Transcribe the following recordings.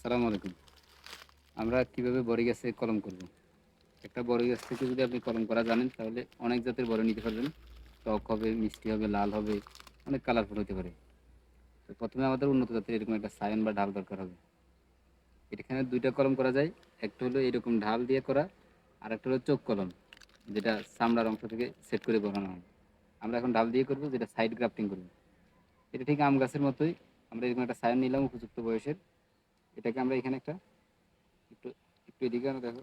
আসসালামু আলাইকুম। আমরা কীভাবে বড়ি গাছে কলম করব? একটা বড়ি গাছ থেকে যদি আপনি কলম করা জানেন, তাহলে অনেক জাতের বড়ি নিতে পারবেন। টক হবে, মিষ্টি হবে, লাল হবে, অনেক কালারফুল হতে পারে। তো প্রথমে আমাদের উন্নত জাতের এরকম একটা সায়ন বা ঢাল দরকার হবে। এখানে দুইটা কলম করা যায়। একটা হলো এরকম ঢাল দিয়ে করা আর একটা হলো চোখ কলম, যেটা চামড়ার অংশ থেকে সেট করে বানানো হয়। আমরা এখন ঢাল দিয়ে করব, যেটা সাইড গ্রাফটিং করব। এটা ঠিক আম গাছের মতোই। আমরা এরকম একটা সায়ন নিলাম উপযুক্ত বয়সের। এটাকে আমরা এখানে একটা একটু একটু এদিকে দেখো।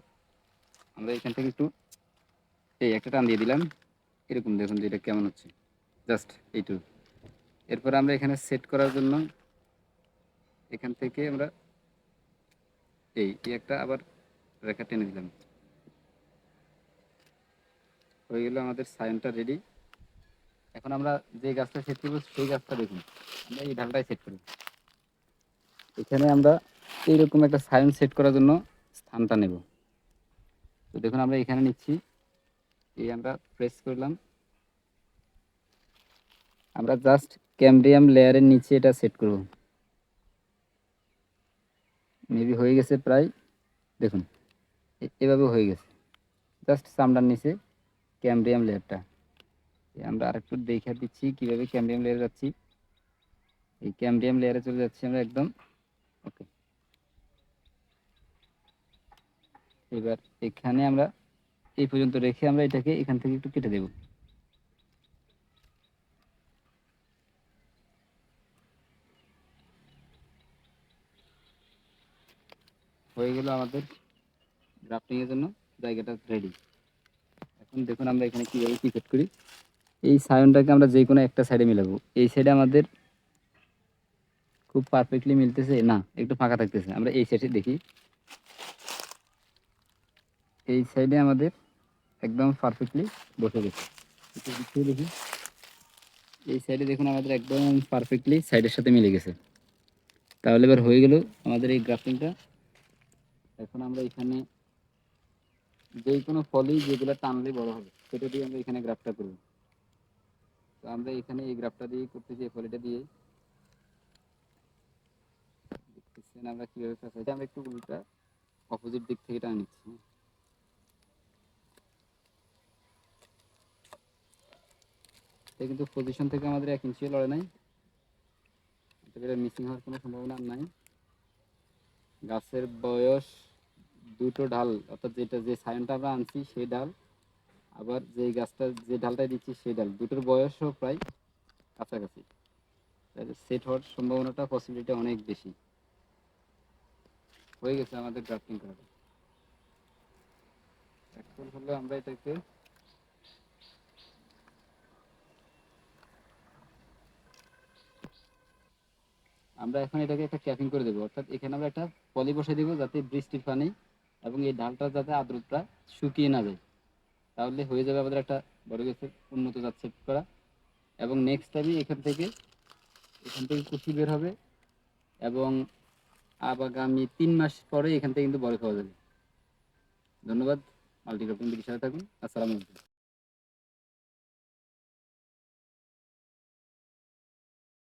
আমরা এখান থেকে একটু এই একটা টান দিয়ে দিলাম। এরকম দেখুন যে এটা কেমন হচ্ছে। জাস্ট এইটুকু। এরপর আমরা এখানে সেট করার জন্য এখান থেকে আমরা এই একটা আবার রেখা টেনে দিলাম। হয়ে গেল আমাদের সায়নটা রেডি এখন আমরা যে গাছটা সেট করব, সেই গাছটা দেখুন। আমরা এই ঢালটাই সেট করব। এখানে আমরা এইরকম একটা সাইন সেট করার জন্য স্থানটা নেব। তো দেখুন, আমরা এখানে নিচ্ছি। এই আমরা প্রেস করলাম। আমরা জাস্ট ক্যামব্রিয়াম লেয়ারের নিচে এটা সেট করব। মেবি হয়ে গেছে প্রায়, দেখুন এভাবে হয়ে গেছে। জাস্ট চামড়ার নিচে ক্যামব্রিয়াম লেয়ারটা আমরা আরেকটু দেখে দিচ্ছি কীভাবে ক্যামব্রিয়াম লেয়ারে যাচ্ছি। এই ক্যামব্রিয়াম লেয়ারে চলে যাচ্ছি আমরা একদম। এবার এখানে আমরা এই পর্যন্ত রেখে আমরা এটাকে এখান থেকে একটু কেটে দেব। হয়ে গেল আমাদের গ্রাফটিং এর জন্য জায়গাটা রেডি এখন দেখুন আমরা এখানে কীভাবে কি সেট করি। এই সায়নটাকে আমরা যে কোনো একটা সাইডে মিলাবো। এই সাইডে আমাদের খুব পারফেক্টলি মিলতেছে না, একটু ফাঁকা থাকতেছে। আমরা এই সাইডে দেখি। এই সাইডে আমাদের একদম পারফেক্টলি বসে গেছে। দেখি। এই সাইডে দেখুন আমাদের একদম পারফেক্টলি সাইডের সাথে মিলে গেছে। তাহলে এবার হয়ে গেল আমাদের এই গ্রাফটিংটা এখন আমরা এখানে যে কোনো ফলই যেগুলো টানলে বড় হবে, সেটা দিয়ে আমরা এখানে গ্রাফটা করব। তো আমরা এখানে এই গ্রাফটা দিয়ে করতেছি এই ফলিটা দিয়ে আমরা কীভাবে আমরা একটু উল্টা অপোজিট দিক থেকে টান নিচ্ছি। এটা কিন্তু পজিশন থেকে আমাদের এক ইঞ্চিও লড়ে নাই। এটা মিসিং হওয়ার কোনো সম্ভাবনা নাই। গাছের বয়স দুটো ডাল, অর্থাৎ যেটা যে সায়নটা আমরা আনছি সেই ডাল, আবার যে গাছটা যে ডালটা দিচ্ছি সেই ডাল, দুটোর বয়সও প্রায় কাছাকাছি। সেট হওয়ার সম্ভাবনাটা পসিবিলিটি অনেক বেশি। হয়ে গেছে আমাদের গ্রাফটিং করা এখন হলো আমরা এটাকে আমরা এখন এটাকে একটা ক্যাপিং করে দেবো। অর্থাৎ এখানে আমরা একটা পলি বসে দেবো যাতে বৃষ্টির পানি এবং এই ডালটা যাতে আর্দ্রতা শুকিয়ে না যায়। তাহলে হয়ে যাবে আমাদের একটা বড় গাছের উন্নত জাত সেট করা। এবং নেক্সট টাইমে এখান থেকে এখান থেকে কুচি বের হবে এবং আগামী তিন মাস পরে এখান থেকে কিন্তু বড় খাওয়া যাবে। ধন্যবাদ। মাল্টিগ্রাফিং সাথে থাকুন। আসসালামু আলাইকুম।